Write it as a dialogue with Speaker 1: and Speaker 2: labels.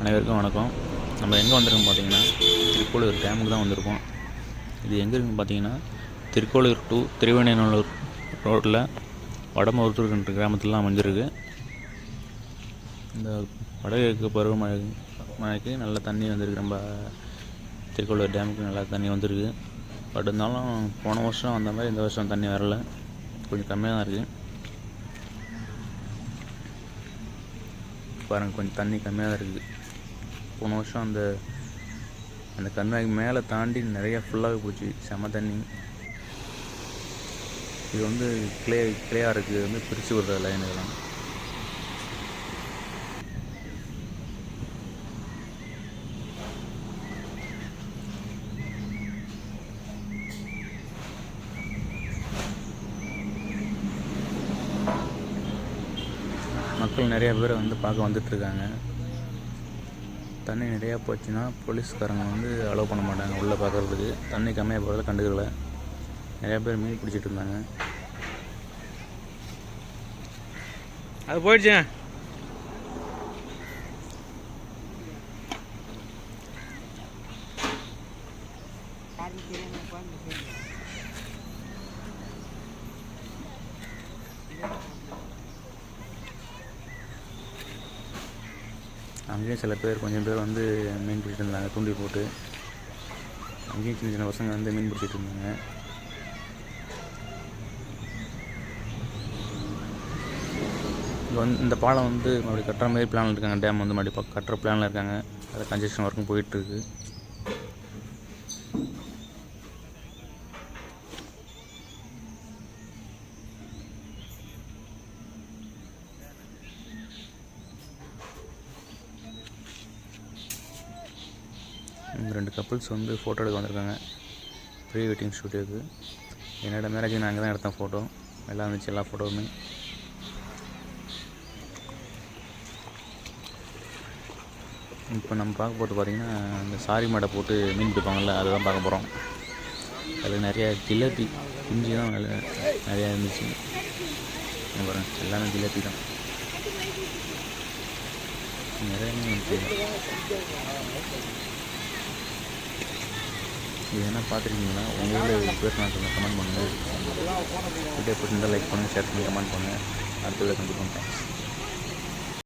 Speaker 1: அனைவருக்கும் வணக்கம். நம்ம எங்கே வந்திருக்கோம் பார்த்தீங்கன்னா திருக்கோளூர் டேமுக்கு தான் வந்திருக்கோம். இது எங்கே இருக்குன்னு பார்த்தீங்கன்னா திருக்கோளூர் டு திருவேணிநல்லூர் ரோட்டில் வடமருத்தூர்ன்ற கிராமத்துலலாம் அமைஞ்சிருக்கு. இந்த வடகிழக்கு பருவமழை மழைக்கு நல்ல தண்ணி வந்திருக்கு. நம்ம திருக்கோளூர் டேமுக்கு நல்லா தண்ணி வந்திருக்கு. பட் இருந்தாலும் போன வருஷம் வந்த மாதிரி இந்த வருஷம் தண்ணி வரல. கொஞ்சம் கம்மியாக தான் இருக்குது பாருங்கள் கொஞ்சம் தண்ணி கம்மியாக தான் இருக்குது போன வருஷம் அந்த அந்த கண்மாய்க்கு மேலே தாண்டி நிறைய ஃபுல்லாகவே போச்சு. செம தண்ணி. இது வந்து கிளே கிளேயாக இருக்குது வந்து பிரித்து விடுற லைன் இதெல்லாம். மக்கள் நிறைய பேர் வந்து பார்க்க வந்துட்டுருக்காங்க தண்ணி நிறையா போச்சுன்னா போலீஸ்காரங்க வந்து அலோவ் பண்ண மாட்டாங்க உள்ளே பார்க்குறதுக்கு தண்ணி கம்மியாக போகிறத கண்டுக்கல. நிறையா பேர் மீன் பிடிச்சிட்டு இருந்தாங்க.
Speaker 2: அது போயிடுச்சு.
Speaker 1: அங்கேயும் சில பேர் கொஞ்சம் பேர் வந்து மீன் பிடிச்சிட்டு இருந்தாங்க தூண்டில் போட்டு. அங்கேயும் சின்ன சின்ன பசங்க வந்து மீன் பிடிச்சிட்டு இருந்தாங்க. வந்து இந்த பாலம் வந்து மறுபடியும் கட்டுற மாதிரி பிளான் இருக்காங்க. டேம் வந்து மறுபடியும் கட்டுற பிளானில் இருக்காங்க. அதில் கன்ஸ்ட்ரக்ஷன் ஒர்க்கும் போயிட்டுருக்கு இங்கே ரெண்டு கப்புள்ஸ் வந்து ஃபோட்டோ எடுக்க வந்திருக்காங்க. ப்ரீ வெட்டிங் ஸ்டூடியோக்கு என்னோடய மேரேஜ் நான் அங்கே தான் எடுத்தேன் ஃபோட்டோ நல்லா இருந்துச்சு எல்லா ஃபோட்டோவுமே இப்போ நம்ம பார்க்க போகிறது பார்த்திங்கன்னா அந்த சாரி மாடை போட்டு மீன் பிடிப்பாங்கள்ல அதை தான் பார்க்க போகிறோம் அதில் நிறையா ஜிலேபி குஞ்சு தான் நல்ல நிறையா இருந்துச்சு. இங்க எல்லாமே ஜிலேபி தான். நிறைய இருந்துச்சு இது என்ன பார்த்துருக்கீங்களா உங்கள் ஊரில் பேர் நான் சொல்லுங்கள் கமெண்ட் பண்ணுங்கள் வீடியோ பிடிச்சிருந்தால் லைக் பண்ணுங்கள் ஷேர் பண்ணி கமெண்ட் பண்ணுங்கள் அடுத்த வீடியோ கண்டிப்பாக